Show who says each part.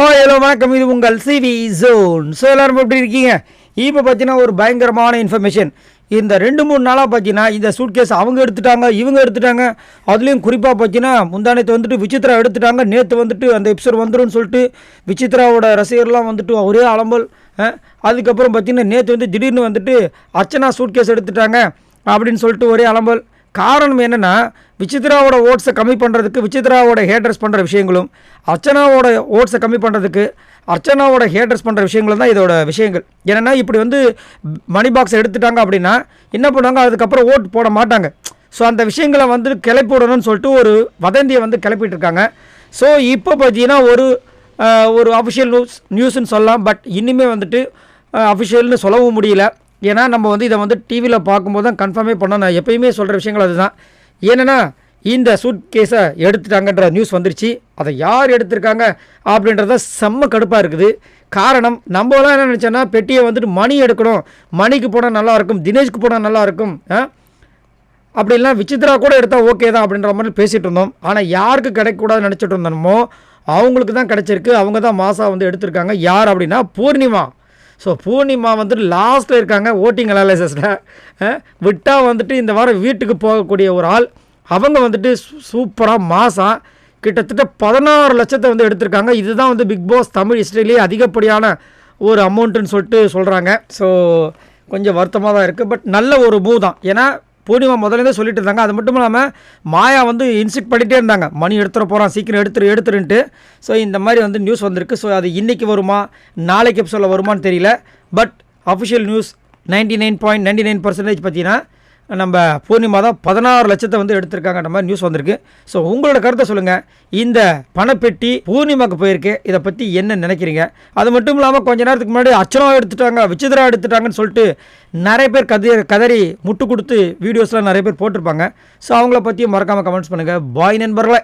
Speaker 1: ஹோ ஹலோ வணக்கம். இது உங்கள் சிவி ஜோன் ஸோ எல்லோரும் எப்படி இருக்கீங்க? இப்போ பார்த்தீங்கன்னா ஒரு பயங்கரமான இன்ஃபர்மேஷன் இந்த ரெண்டு மூணு நாளாக பார்த்தீங்கன்னா இந்த சூட்கேஸ் அவங்க எடுத்துட்டாங்க இவங்க எடுத்துட்டாங்க. அதுலேயும் குறிப்பாக பார்த்தீங்கன்னா முந்தானத்தை வந்துட்டு விசித்ரா எடுத்துட்டாங்க. நேற்று வந்துட்டு அந்த எபிசோட் வந்துடும் சொல்லிட்டு விசித்ராவோட ரசிகர்லாம் வந்துட்டு ஒரே அலம்பல் அதுக்கப்புறம் பார்த்தீங்கன்னா நேற்று வந்து திடீர்னு வந்துட்டு அர்ச்சனா சூட்கேஸ் எடுத்துட்டாங்க. அப்படின்னு சொல்லிட்டு ஒரே அலம்பல். காரணம் என்னென்னா விசித்ராவோட ஓட்ஸை கம்மி பண்ணுறதுக்கு விசித்ராவோட ஹேட்ரஸ் பண்ணுற விஷயங்களும் அர்ச்சனாவோட ஓட்ஸை கம்மி பண்ணுறதுக்கு அர்ச்சனாவோட ஹேட்ரஸ் பண்ணுற விஷயங்களும் தான் இதோட விஷயங்கள். என்னென்னா இப்படி வந்து மணி பாக்ஸ் எடுத்துட்டாங்க அப்படின்னா என்ன பண்ணுவாங்க? அதுக்கப்புறம் ஓட் போட மாட்டாங்க. ஸோ அந்த விஷயங்களை வந்து கிளப்பி விடணும்னு சொல்லிட்டு ஒரு வதந்தியை வந்து கிளப்பிட்டு இருக்காங்க ஸோ இப்போ பார்த்தீங்கன்னா ஒரு ஒரு அஃபிஷியல் நியூஸ் நியூஸ்ன்னு சொல்லலாம். பட் இன்னுமே வந்துட்டு அஃபிஷியல்னு சொல்லவும் முடியல. ஏன்னா நம்ம வந்து இதை வந்து டிவியில் பார்க்கும்போது தான் கன்ஃபார்மே பண்ணோம். நான் எப்பயுமே சொல்கிற விஷயங்கள் அதுதான். ஏன்னா இந்த சூட் கேஸை எடுத்துட்டாங்கன்ற நியூஸ் வந்துருச்சு. அதை யார் எடுத்திருக்காங்க அப்படின்றத செம்ம கடுப்பாக இருக்குது. காரணம் நம்மளாம் என்ன நினச்சோன்னா பெட்டியை வந்துட்டு மணி எடுக்கணும். மணிக்கு போனால் நல்லாயிருக்கும் தினேஷ்க்கு போனால் நல்லாயிருக்கும் அப்படி அப்படிலாம் விசித்ரா கூட எடுத்தால் ஓகே தான் அப்படின்ற மாதிரி பேசிகிட்டு இருந்தோம். ஆனால் யாருக்கு கிடைக்கக்கூடாதுன்னு நினச்சிட்டு இருந்தோமோ அவங்களுக்கு தான் கிடச்சிருக்கு. அவங்க தான் மாசா வந்து எடுத்திருக்காங்க. யார் அப்படின்னா பூர்ணிமா. ஸோ பூர்ணிமா வந்துட்டு லாஸ்ட்டில் இருக்காங்க ஓட்டிங் அனாலிசிஸில் விட்டால் வந்துட்டு இந்த வாரம் வீட்டுக்கு போகக்கூடிய ஒரு ஆள். அவங்க வந்துட்டு சூப்பராக மாதம் கிட்டத்தட்ட பதினாறு லட்சத்தை வந்து எடுத்திருக்காங்க. இதுதான் வந்து பிக் பாஸ் தமிழ் ஹிஸ்ட்ரியிலேயே அதிகப்படியான ஒரு அமௌண்ட்டுன்னு சொல்லிட்டு சொல்கிறாங்க ஸோ கொஞ்சம் வருத்தமாக தான் இருக்குது பட் நல்ல ஒரு மூவ் தான். ஏன்னா பூர்ணிமா முதலேருந்தே சொல்லிட்டு இருந்தாங்க அது மட்டும் இல்லாமல் மாயா வந்து இன்சிக் பண்ணிகிட்டே இருந்தாங்க. மணி எடுத்துட போகிறான் சீக்கிரம் எடுத்துரு எடுத்துருன்ட்டு. ஸோ இந்த மாதிரி வந்து நியூஸ் வந்திருக்கு. ஸோ அது இன்றைக்கி வருமா நாளைக்கு எபிசோடில் வருமான்னு தெரியல. But official news ninety nine point ninety nine percentage பார்த்தீங்கன்னா நம்ம பூர்ணிமா தான் பதினாறு லட்சத்தை வந்து எடுத்திருக்காங்கன்ற மாதிரி நியூஸ் வந்திருக்கு. ஸோ உங்களோட கருத்தை சொல்லுங்கள் இந்த பணப்பெட்டி பூர்ணிமாவுக்கு போயிருக்கு. இதை பற்றி என்ன நினைக்கிறீங்க? அது மட்டும் இல்லாமல் கொஞ்ச நேரத்துக்கு முன்னாடி அச்சனா எடுத்துட்டாங்க விசித்திரா எடுத்துட்டாங்கன்னு சொல்லிட்டு நிறைய பேர் கதை கதறி முட்டு கொடுத்து வீடியோஸ்லாம் நிறைய பேர் போட்டிருப்பாங்க. ஸோ அவங்கள பற்றியும் மறக்காமல் கமெண்ட்ஸ் பண்ணுங்கள் பாய் நண்பர்களை.